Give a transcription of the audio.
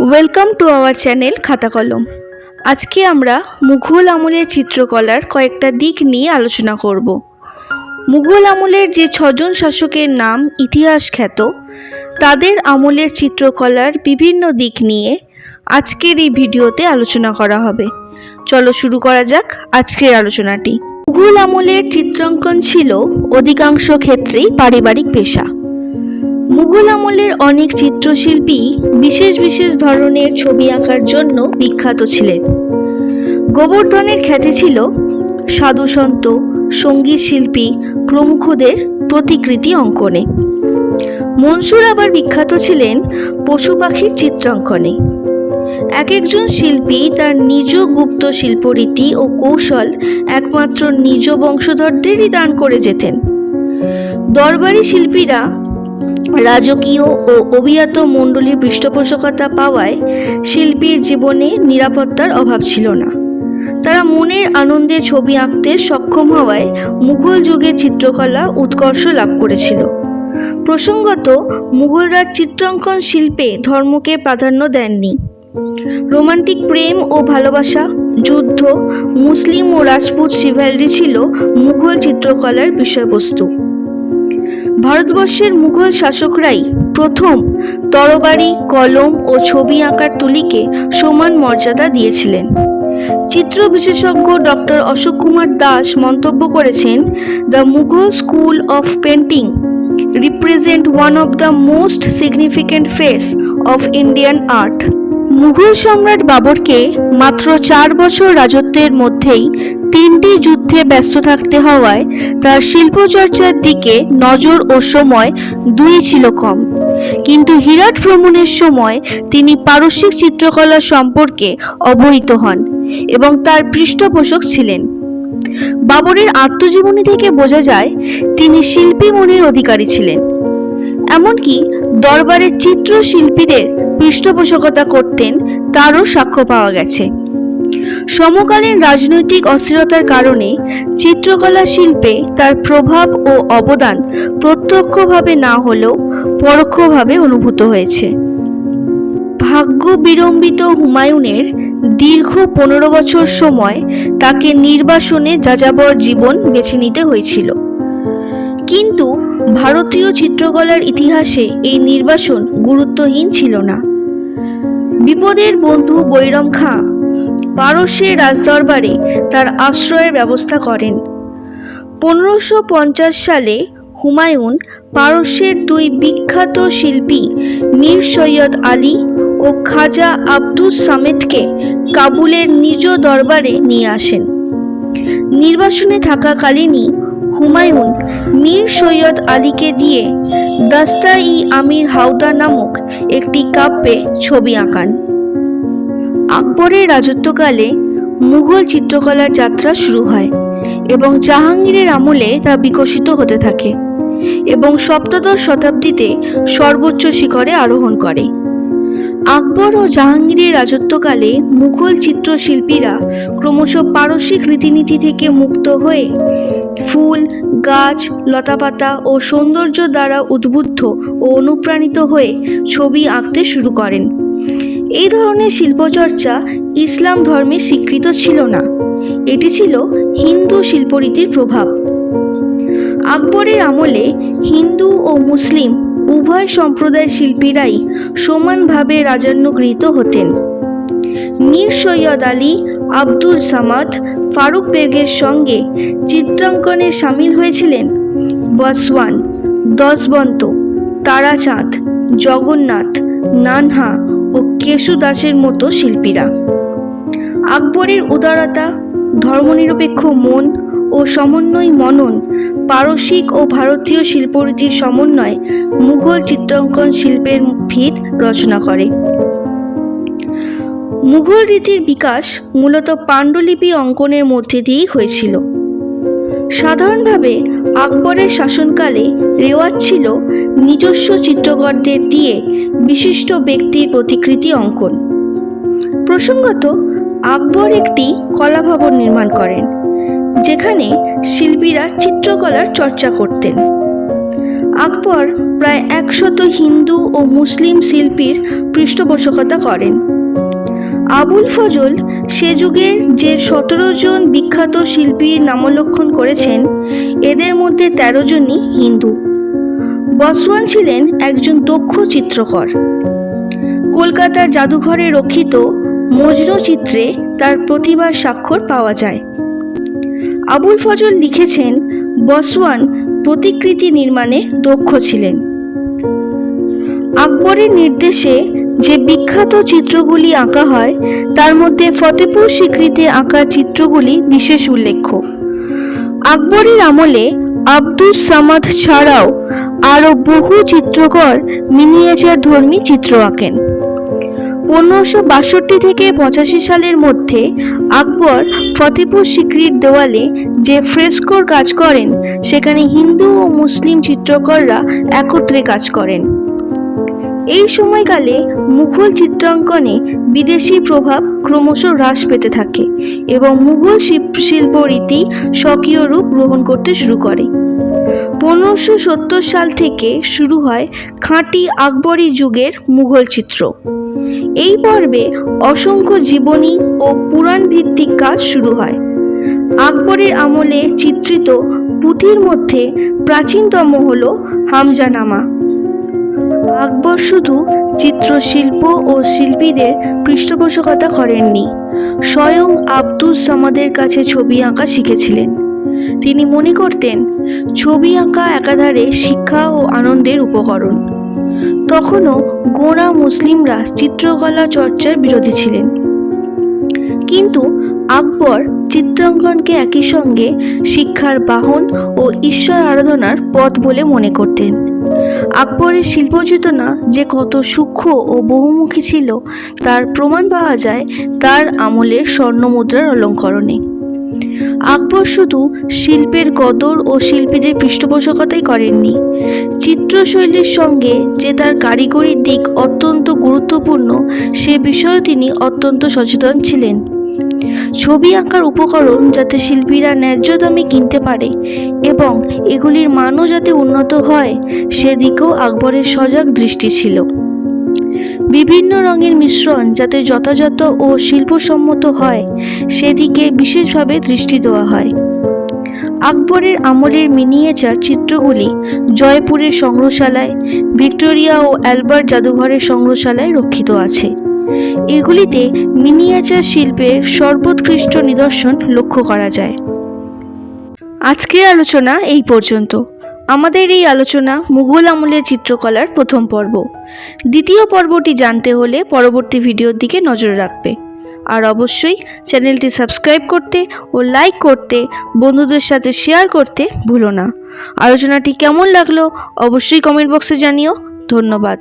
Welcome to our channel খাতা কলম আজকে আমরা মুঘল আমলের চিত্রকলার কয়েকটা দিক নিয়ে আলোচনা করব। মুঘল আমলের যে ছজন শাসকের নাম ইতিহাস খ্যাত, তাদের আমলের চিত্রকলার বিভিন্ন দিক নিয়ে আজকের এই ভিডিওতে আলোচনা করা হবে। চলো শুরু করা যাক আজকের আলোচনাটি। মুঘল আমলের চিত্রাঙ্কন ছিল অধিকাংশ ক্ষেত্রেই পারিবারিক পেশা। মুঘল আমলের অনেক চিত্রশিল্পী বিশেষ বিশেষ ধরনের ছবি আঁকার জন্য বিখ্যাত ছিলেন। গোবর্ধনের খ্যাতি ছিল সাধুসন্ত, সংগীত শিল্পী প্রমুখদের প্রতিকৃতি অঙ্কনে। মনসুর আবার বিখ্যাত ছিলেন পশু পাখির চিত্রাঙ্কনে। এক একজন শিল্পী তার নিজ গুপ্ত শিল্পরীতি ও কৌশল একমাত্র নিজ বংশধরদেরই দান করে যেতেন। দরবারি শিল্পীরা রাজকীয় ও অভিজাত মণ্ডলীর পৃষ্ঠপোষকতা পাওয়ায় শিল্পীর জীবনে নিরাপত্তার অভাব ছিল না। তারা মনের আনন্দে ছবি আঁকতে সক্ষম হওয়ায় মুঘল যুগের চিত্রকলা উৎকর্ষ লাভ করেছিল। প্রসঙ্গত মুঘলরা চিত্রাঙ্কন শিল্পে ধর্মকে প্রাধান্য দেননি। রোমান্টিক প্রেম ও ভালোবাসা, যুদ্ধ, মুসলিম ও রাজপুত শিভালরি ছিল মুঘল চিত্রকলার বিষয়বস্তু। ভারতবর্ষের মুঘল শাসকরাই প্রথম তরবারি, কলম ও ছবি আঁকার তুলিকে সমান মর্যাদা দিয়েছিলেন। চিত্র বিশেষজ্ঞ ডক্টর অশোক কুমার দাস মন্তব্য করেছেন, the Mughal school of painting represent one of the most significant face of Indian art. Mughal সম্রাট বাবরকে মাত্র চার বছর রাজত্বের মধ্যেই তিনটি যুদ্ধে ব্যস্ত থাকতে হওয়ায় তার শিল্পচর্চার দিকে নজর ও সময় দুই ছিল কম। কিন্তু হিরাট ভ্রমণের সময় তিনি পারস্যিক চিত্রকলা সম্পর্কে অবহিত হন এবং তার পৃষ্ঠপোষক ছিলেন। বাবরের আত্মজীবনী থেকে বোঝা যায়, তিনি শিল্পী মনের অধিকারী ছিলেন। এমনকি দরবারের চিত্রশিল্পীদের পৃষ্ঠপোষকতা করতেন, তারও সাক্ষ্য পাওয়া গেছে। সমকালীন রাজনৈতিক অস্থিরতার কারণে চিত্রকলা শিল্পে তার প্রভাব ও অবদান প্রত্যক্ষভাবে না হলেও পরোক্ষভাবে অনুভূত হয়েছে। ভাগ্য বিড়ম্বিত হুমায়ুনের দীর্ঘ পনেরো বছর সময় তাকে নির্বাসনে যাযাবর জীবন বেছে নিতে হয়েছিল। কিন্তু ভারতীয় চিত্রকলার ইতিহাসে এই নির্বাসন গুরুত্বহীন ছিল না। বিপদের বন্ধু বৈরম খাঁ পারস্যের রাজদরবারে তার আশ্রয়ের ব্যবস্থা করেন। পনেরোশো সালে হুমায়ুন পারস্যের দুই বিখ্যাত শিল্পী মীর সৈয়দ আলী ও খাজা আব্দুস সামেদকে কাবুলের নিজ দরবারে নিয়ে আসেন। নির্বাসনে থাকাকালীনই হুমায়ুন মীর সৈয়দ আলীকে দিয়ে দাস্তা ই আমির হাওদা নামক একটি কাব্যে ছবি আঁকান। আকবরের রাজত্বকালে মুঘল চিত্রকলার যাত্রা শুরু হয় এবং জাহাঙ্গীরের আমলে তা বিকশিত হতে থাকে এবং সপ্তদশ শতাব্দীতে সর্বোচ্চ শিখরে আরোহণ করে। আকবর ও জাহাঙ্গীরের রাজত্বকালে মুঘল চিত্রশিল্পীরা ক্রমশ পারসিক রীতিনীতি থেকে মুক্ত হয়ে ফুল, গাছ, লতাপাতা ও সৌন্দর্য দ্বারা উদ্বুদ্ধ ও অনুপ্রাণিত হয়ে ছবি আঁকতে শুরু করেন। এই ধরনের শিল্পচর্চা ইসলাম ধর্মে স্বীকৃত ছিল না। এটি ছিল হিন্দু শিল্পরীতির প্রভাব। আকবরের আমলে হিন্দু ও মুসলিম উভয় সম্প্রদায়ের শিল্পীরাই সমানভাবে রাজান্নগৃহীত হতেন। মীর সৈয়দ আলী, আব্দুল সামাদ, ফারুক বেগের সঙ্গে চিত্রাঙ্কনে সামিল হয়েছিলেন বসওয়ান, দশবন্ত, তারাচাঁদ, জগন্নাথ, নানহা ও কেশু দাসের মতো শিল্পীরা। আকবরের উদারতা, ধর্মনিরপেক্ষ মন ও সমন্বয় মনন, পারসিক ও ভারতীয় শিল্পরীতির সমন্বয় মুঘল চিত্রাঙ্কন শিল্পের ভিত রচনা করে। মুঘল রীতির বিকাশ মূলত পাণ্ডুলিপি অঙ্কনের মধ্যে দিয়েই হয়েছিল। সাধারণভাবে আকবরের শাসনকালে রেওয়াজ ছিল নিজস্ব চিত্রকরদের দিয়ে বিশিষ্ট ব্যক্তির প্রতিকৃতি অঙ্কন। প্রসঙ্গত, আকবর একটি কলাভবন নির্মাণ করেন। যেখানে শিল্পীরা চিত্রকলার চর্চা করতেন। আকবর প্রায় একশত হিন্দু ও মুসলিম শিল্পীর পৃষ্ঠপোষকতা করেন। আবুল ফজল সে যুগের যে সতেরো জন বিখ্যাত শিল্পীর নামলক্ষণ করেছেন, এদের মধ্যে তেরো জনই হিন্দু। বসওয়ান ছিলেন একজন দক্ষ চিত্রকর। কলকাতার জাদুঘরে রক্ষিত মজনু চিত্রে তার প্রতিভার স্বাক্ষর পাওয়া যায়। আবুল ফজল লিখেছেন, বসওয়ান প্রতিকৃতি নির্মাণে দক্ষ ছিলেন। আকবরের নির্দেশে যে বিখ্যাত চিত্রগুলি আঁকা হয়, তার মধ্যে ফতেপুর স্বীকৃতি আঁকা চিত্রগুলি বিশেষ উল্লেখ্য। আকবরের আমলে আব্দুস সামাদ ছাড়াও আরও বহু চিত্রকর মিনিয়েচার ধর্মী চিত্র আঁকেন। পনেরোশো বাষট্টি থেকে পঁচাশি সালের মধ্যে আকবর ফতেপুর সিক্রির দেওয়ালে যে ফ্রেস্কোর কাজ করেন, সেখানে হিন্দু ও মুসলিম চিত্রকররা একত্রে কাজ করেন। এই সময়কালে মুঘল চিত্রাঙ্কনে বিদেশি প্রভাব ক্রমশ হ্রাস পেতে থাকে এবং মুঘল শিল্প রীতি স্বকীয় রূপ গ্রহণ করতে শুরু করে। পনেরোশো সত্তর সাল থেকে শুরু হয় খাঁটি আকবরী যুগের মুঘল চিত্র। এই পর্বে অসংখ্য জীবনী ও পুরাণ ভিত্তিক কাজ শুরু হয়। আকবরের আমলে চিত্রিত পুঁথির মধ্যে প্রাচীনতম হল হামজানামা। আকবর শুধু চিত্রশিল্প ও শিল্পীদের পৃষ্ঠপোষকতা করেননি, স্বয়ং আব্দুস সামাদের কাছে ছবি আঁকা শিখেছিলেন। তিনি মনে করতেন, ছবি আঁকা একাধারে শিক্ষা ও আনন্দের উপকরণ। তখনও গোঁড়া মুসলিমরা চিত্রকলা চর্চার বিরোধী ছিলেন। কিন্তু আকবর চিত্রাঙ্কনকে একই সঙ্গে শিক্ষার বাহন ও ঈশ্বর আরাধনার পথ বলে মনে করতেন। আকবরের শিল্পচেতনা যে কত সূক্ষ্ম ও বহুমুখী ছিল, তার প্রমাণ পাওয়া যায় তার আমলের স্বর্ণমুদ্রার অলঙ্করণে। আকবর শুধু শিল্পের কদর ও শিল্পীদের পৃষ্ঠপোষকতাই করেননি। চিত্রশৈলীর সঙ্গে যে তার কারিগরি দিক অত্যন্ত গুরুত্বপূর্ণ, সে বিষয়েও তিনি অত্যন্ত সচেতন ছিলেন। ছবি আঁকার উপকরণ যাতে শিল্পীরা ন্যায্য দামে কিনতে পারে এবং এগুলির মানও যাতে উন্নত হয়, সেদিকেও আকবরের সজাগ দৃষ্টি ছিল। বিভিন্ন রঙের মিশ্রণ যাতে যথাযথ ও শিল্পসম্মত হয়, সেদিকে বিশেষভাবে দৃষ্টি দেওয়া হয়। আকবরের আমলের মিনিয়েচার চিত্রগুলি জয়পুরের সংগ্রহশালায়, ভিক্টোরিয়া ও অ্যালবার্ট জাদুঘরের সংগ্রহশালায় রক্ষিত আছে। এগুলিতে মিনিয়েচার শিল্পের সর্বোৎকৃষ্ট নিদর্শন লক্ষ্য করা যায়। আজকের আলোচনা এই পর্যন্ত। আমাদের এই আলোচনা মুঘল আমলের চিত্রকলার প্রথম পর্ব। দ্বিতীয় পর্বটি জানতে হলে পরবর্তী ভিডিওর দিকে নজর রাখবে। আর অবশ্যই চ্যানেলটি সাবস্ক্রাইব করতে ও লাইক করতে, বন্ধুদের সাথে শেয়ার করতে ভুলো না। আলোচনাটি কেমন লাগল অবশ্যই কমেন্ট বক্সে জানিও। ধন্যবাদ।